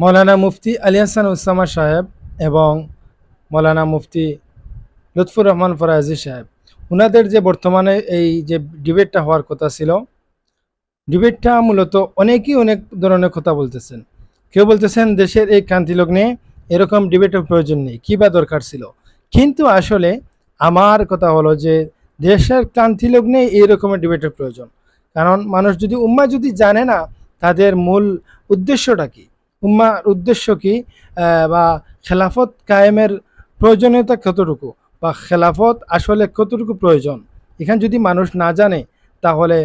মৌলানা মুফতি আলী হাসান উসামা সাহেব এবং মৌলানা মুফতি লুৎফুর রহমান ফরাজি সাহেব। ওনাদের যে বর্তমানে এই যে ডিবেটটা হওয়ার কথা ছিল, ডিবেটটা মূলত অনেকেই অনেক ধরনের কথা বলতেছেন। কেউ বলতেছেন, দেশের এই ক্রান্তি লগ্নে এরকম ডিবেটের প্রয়োজন নেই, কী বা দরকার ছিল? কিন্তু আসলে আমার কথা হলো যে, দেশের ক্রান্তি লগ্নে এই রকমের ডিবেটের প্রয়োজন। কারণ মানুষ যদি উম্মা যদি জানে না, তাদের মূল উদ্দেশ্যটা কি? উম্মার উদ্দেশ্য কি? বা খেলাফত কায়েমের প্রয়োজনীয়তা কতটুকু? বা খেলাফত আসলে কতটুকু প্রয়োজন? এখানে যদি মানুষ না জানে, তাহলে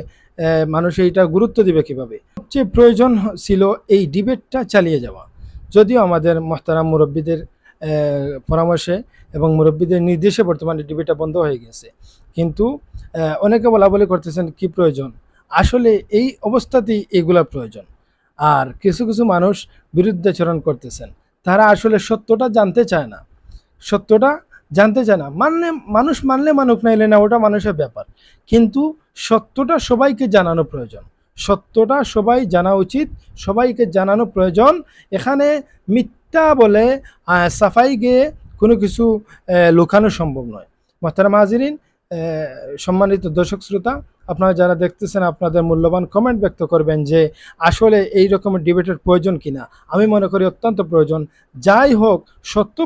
মানুষ এইটা গুরুত্ব দিবে কীভাবে? সবচেয়ে প্রয়োজন ছিল এই ডিবেটটা চালিয়ে যাওয়া। যদিও আমাদের মহতারাম মুরব্বীদের পরামর্শে এবং মুরব্বীদের নির্দেশে বর্তমানে ডিবেটটা বন্ধ হয়ে গেছে। কিন্তু অনেকে বলা বলি করতেছেন, কি প্রয়োজন? আসলে এই অবস্থাতেই এগুলা প্রয়োজন। আর কিছু কিছু মানুষ বিরুদ্ধাচরণ করতেছেন। তারা আসলে সত্যটা জানতে চায় না। সত্যটা জানতে চায় না। মানলে, মানুষ মানলে মানুক নাইলে না, ওটা মানুষের ব্যাপার। কিন্তু সত্যটা সবাইকে জানানো প্রয়োজন। সত্যটা সবাই জানা উচিত, সবাইকে জানানো প্রয়োজন। এখানে মিথ্যা বলে সাফাই গিয়ে কোনো কিছু লুকানো সম্ভব নয়। মহতারা মাহাজিরিন সম্মানিত দর্শক শ্রোতা, আপনারা যারা দেখতেছেন, আপনাদের মূল্যবান কমেন্ট ব্যক্ত করবেন যে আসলে এই রকমের ডিবেটের প্রয়োজন কিনা। আমি মনে করি অত্যন্ত প্রয়োজন। যাই হোক, সত্য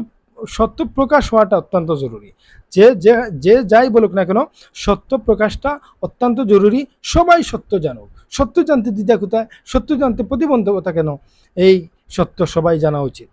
সত্য প্রকাশ হওয়াটা অত্যন্ত জরুরি। যে যে যাই বলুক না কেন, সত্য প্রকাশটা অত্যন্ত জরুরি। সবাই সত্য জানুক। সত্য জানতে দ্বিধা কোথায়? সত্য জানতে প্রতিবন্ধকতা কেন? এই সত্য সবাই জানা উচিত।